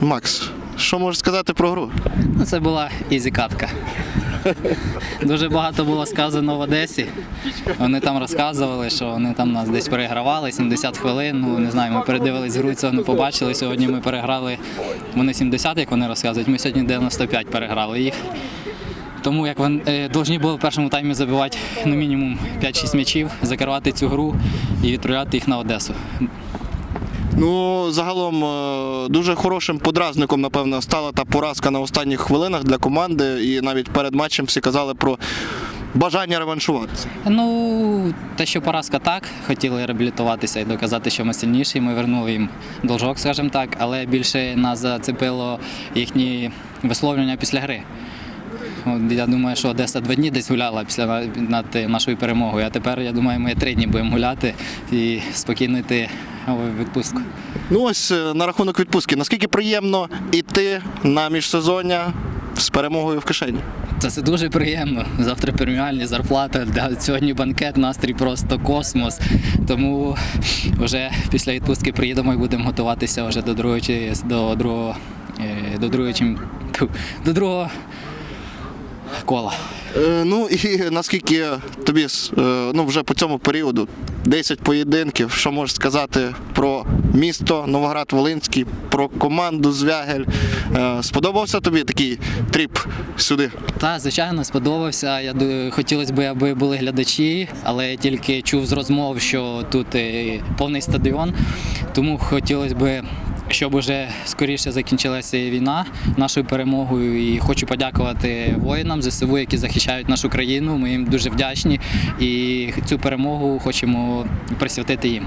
Макс, що можеш сказати про гру? Ну, Це була ізі катка. Дуже багато було сказано в Одесі. Вони там розказували, що вони там нас десь перегравали 70 хвилин. Ну не знаю, ми передивились гру, цього не побачили. Сьогодні ми переграли вони 70, як вони розказують. Ми сьогодні 95 переграли їх. Тому як вони е, повинні були в першому таймі забивати ну, мінімум 5-6 м'ячів, закривати цю гру і відправляти їх на Одесу. Ну, загалом е, дуже хорошим подразником, напевно, стала та поразка на останніх хвилинах для команди. І навіть перед матчем всі казали про бажання реваншуватися. Ну, те, що поразка так, хотіли реабілітуватися і доказати, що ми сильніші. Ми вернули їм должок, скажімо так, але більше нас зацепило їхні висловлювання після гри. Я думаю, що Одеса два дні десь гуляла після на- над нашою перемогою. А тепер, я думаю, ми три дні будемо гуляти і спокійно йти відпустку. Ну ось е, на рахунок відпустки. Наскільки приємно йти на міжсезоння з перемогою в кишені? Це, це дуже приємно. Завтра преміальні зарплата. Сьогодні банкет, настрій просто космос. Тому вже після відпустки приїдемо і будемо готуватися вже до другого чи до другого е, до другого до другого кола. Е, ну і наскільки тобі е, ну, вже по цьому періоду 10 поєдинків, що можеш сказати про місто Новоград-Волинський, про команду Звягель. Е, сподобався тобі такий тріп сюди? Та, звичайно, сподобався. Я хотілося б, аби були глядачі, але я тільки чув з розмов, що тут повний стадіон. Тому хотілося б, щоб уже скоріше закінчилася війна нашою перемогою. І хочу подякувати воїнам ЗСУ, які захищають нашу країну. Ми їм дуже вдячні і цю перемогу хочемо присвятити їм.